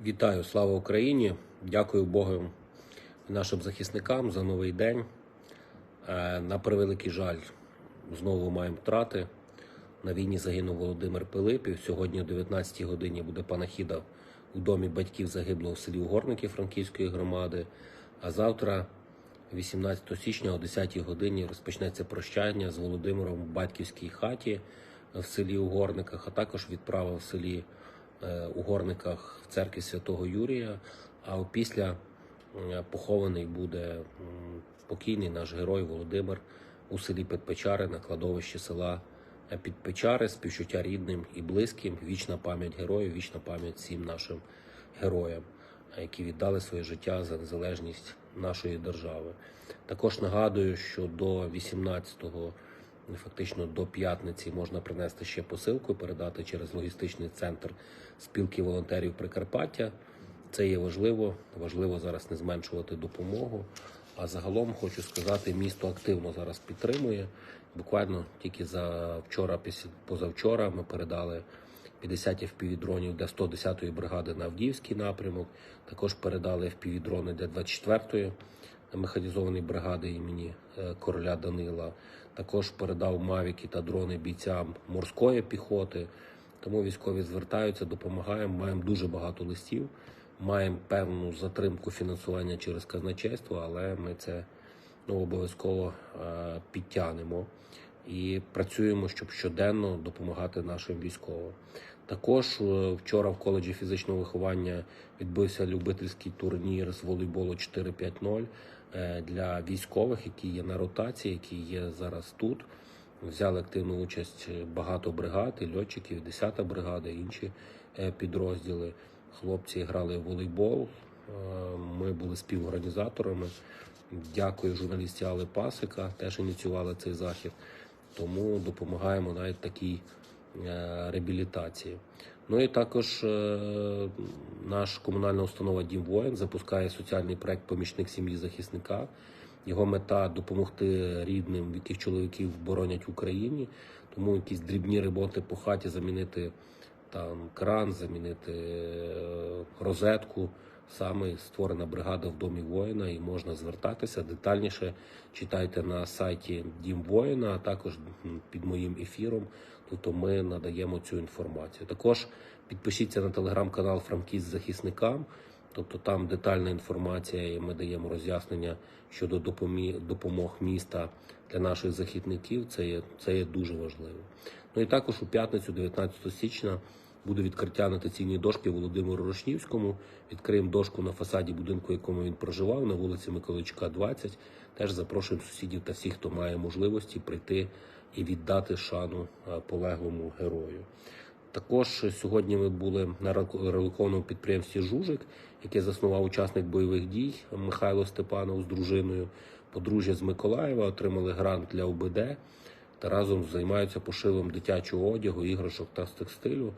Вітаю, слава Україні! Дякую Богу нашим захисникам за новий день. Е, На превеликий жаль, знову маємо втрати. На війні загинув Володимир Пилипів. Сьогодні о 19 годині буде панахіда у домі батьків загиблого в селі Угорники Франківської громади. А завтра, 18 січня, о 10 годині, розпочнеться прощання з Володимиром в батьківській хаті в селі Угорниках, а також відправа в селі е, Угорниках в церкві Святого Юрія. А опісля е, похований буде покійний наш герой Володимир у селі Підпечари на кладовищі села Підпечари, співчуття рідним і близьким. Вічна пам'ять героїв, вічна пам'ять всім нашим героям, які віддали своє життя за незалежність нашої держави. Також нагадую, що до 18-го Ну, фактично до п'ятниці можна принести ще посилку, і передати через логістичний центр спілки волонтерів Прикарпаття. Це є важливо. Важливо зараз не зменшувати допомогу. А загалом хочу сказати, місто активно зараз підтримує. Буквально тільки за вчора, позавчора, ми передали 50 FPV-дронів для 110-ї бригади на Авдіївський напрямок. Також передали FPV-дрони для 24-ї механізованої бригади імені е, короля Данила. Також передав мавіки та дрони бійцям морської піхоти. Тому військові звертаються, допомагаємо. Маємо дуже багато листів, маємо певну затримку фінансування через казначейство, але ми це ну, обов'язково е, підтягнемо і працюємо, щоб щоденно допомагати нашим військовим. Також е, вчора в коледжі фізичного виховання відбувся любительський турнір з волейболу 4-5-0 е, для військових, які є на ротації, які є зараз тут. Взяли активну участь багато бригад, і льотчиків, 10-та бригада, інші е, підрозділи. Хлопці грали в волейбол. е, Ми були співорганізаторами. Дякую журналісті Али Пасика, теж ініціювали цей захід. Тому допомагаємо навіть такій е, реабілітації. Ну і також е, наш комунальна установа Дім воїн запускає соціальний проект Помічник сім'ї захисника. Його мета допомогти рідним, яких чоловіків боронять в Україні. Тому якісь дрібні роботи по хаті замінити там кран, замінити е, розетку. Саме створена бригада в домі воїна, і можна звертатися детальніше. Читайте на сайті Дім воїна, а також під моїм ефіром. Тобто ми надаємо цю інформацію. Також підпишіться на телеграм-канал Франкіст захисникам. Тобто там детальна інформація, і ми даємо роз'яснення щодо допомог міста для наших захисників. Це є, це є дуже важливо. Ну і також у п'ятницю, 19 січня, буде відкриття анотаційної дошки Володимиру Рошнівському. Відкриємо дошку на фасаді будинку, якому він проживав, на вулиці Миколайчука, 20. Теж запрошуємо сусідів та всіх, хто має можливості прийти і віддати шану е, полеглому герою. Також сьогодні ми були на релокованому підприємстві Жужик, яке заснував учасник бойових дій Михайло Степанов з дружиною. Подружжя з Миколаєва отримали грант для ОБД та разом займаються пошивом дитячого одягу, іграшок та текстилю.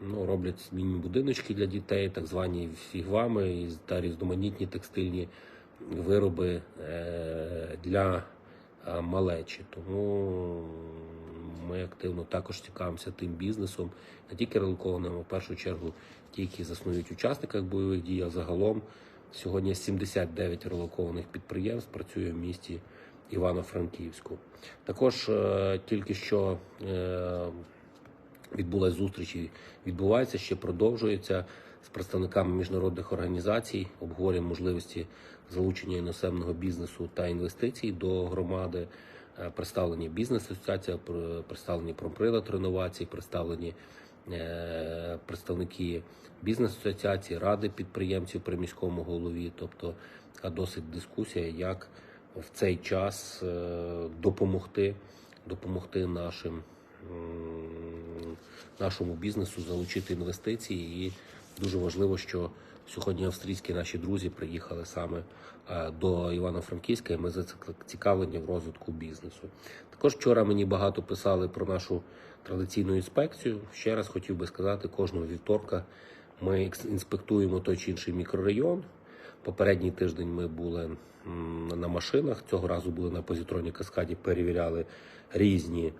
Ну, роблять міні-будиночки для дітей, так звані фігвами і- та різноманітні текстильні вироби е, для е, малечі. Тому ми активно також цікавимося тим бізнесом, не тільки релокованим, а в першу чергу ті, які заснують учасниках бойових дій, а загалом сьогодні 79 релокованих підприємств працює в місті Івано-Франківську. Також е, тільки що відбулася зустріч і відбувається, ще продовжується з представниками міжнародних організацій. Обговорюємо можливості залучення іноземного бізнесу та інвестицій до громади. Е, Представлені бізнес-асоціація, пр- представлені промприлад реновації, представлені е, представники бізнес-асоціації, ради підприємців при міському голові. Тобто така досить дискусія, як в цей час е, допомогти, допомогти нашим нашому бізнесу залучити інвестиції. І дуже важливо, що сьогодні австрійські наші друзі приїхали саме е, до Івано-Франківська, і ми зацікавлені в розвитку бізнесу. Також вчора мені багато писали про нашу традиційну інспекцію. Ще раз хотів би сказати, кожного вівторка ми інспектуємо той чи інший мікрорайон. Попередній тиждень ми були на машинах. Цього разу були на позитронній каскаді, перевіряли різні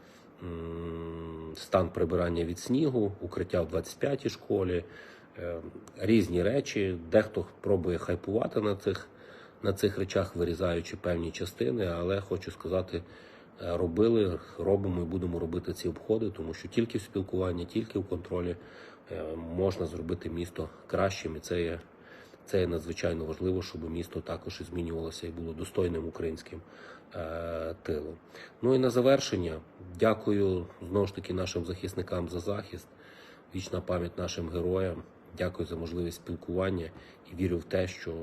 стан прибирання від снігу, укриття в 25-й школі, е, різні речі. Дехто пробує хайпувати на цих, на цих речах, вирізаючи певні частини, але хочу сказати, е, робили, робимо і будемо робити ці обходи, тому що тільки в спілкуванні, тільки в контролі е, можна зробити місто кращим, і це є, це є надзвичайно важливо, щоб місто також і змінювалося і було достойним українським е, тилом. Ну і на завершення, дякую знову ж таки нашим захисникам за захист. Вічна пам'ять нашим героям. Дякую за можливість спілкування і вірю в те, що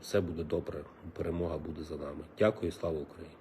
все буде добре. Перемога буде за нами. Дякую слава Україні!